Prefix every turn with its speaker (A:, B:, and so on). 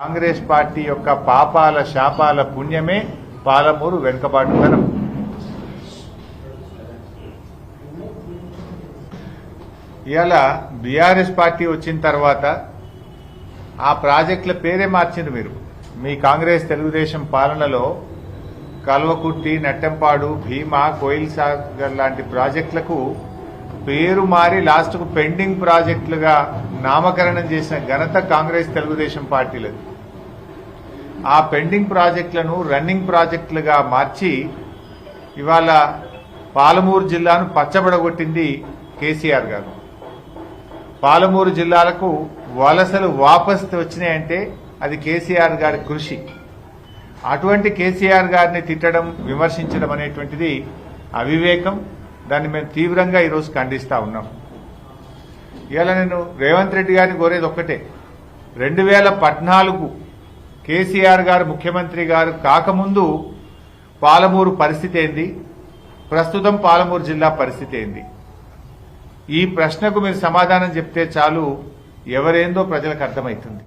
A: Congress party యొక్క పాపాల శాపాల పుణ్యమే పాలమూరు వెనుకబాటుతనం ఇవాళ బీఆర్ఎస్ పార్టీ వచ్చిన తర్వాత ఆ ప్రాజెక్టుల పేరే మార్చింది మీరు. మీ కాంగ్రెస్ తెలుగుదేశం పాలనలో కల్వకుర్తి నట్టంపాడు భీమా కోయిల్ సాగర్ లాంటి ప్రాజెక్టులకు పేరు మారి లాస్ట్కు పెండింగ్ ప్రాజెక్టులుగా నామకరణం చేసిన ఘనత కాంగ్రెస్ తెలుగుదేశం పార్టీలది. ఆ పెండింగ్ ప్రాజెక్టులను రన్నింగ్ ప్రాజెక్టులుగా మార్చి ఇవాళ పాలమూరు జిల్లాను పచ్చబడగొట్టింది కేసీఆర్ గారు. పాలమూరు జిల్లాలకు వలసలు వాపస్ వచ్చినాయంటే అది కేసీఆర్ గారి కృషి. అటువంటి కేసీఆర్ గారిని తిట్టడం విమర్శించడం అనేటువంటిది అవివేకం. దాన్ని మేము తీవ్రంగా ఈరోజు ఖండిస్తా ఉన్నాం. ఇవాళ నేను రేవంత్ రెడ్డి గారిని కోరేది ఒక్కటే. రెండు వేల పద్నాలుగు కేసీఆర్ గారు ముఖ్యమంత్రి గారు కాకముందు పాలమూరు పరిస్థితి ఏంది? ప్రస్తుతం పాలమూరు జిల్లా పరిస్థితి ఏంది? ఈ ప్రశ్నకు మీరు సమాధానం చెప్తే చాలు ఎవరేందో ప్రజలకు అర్థమవుతుంది.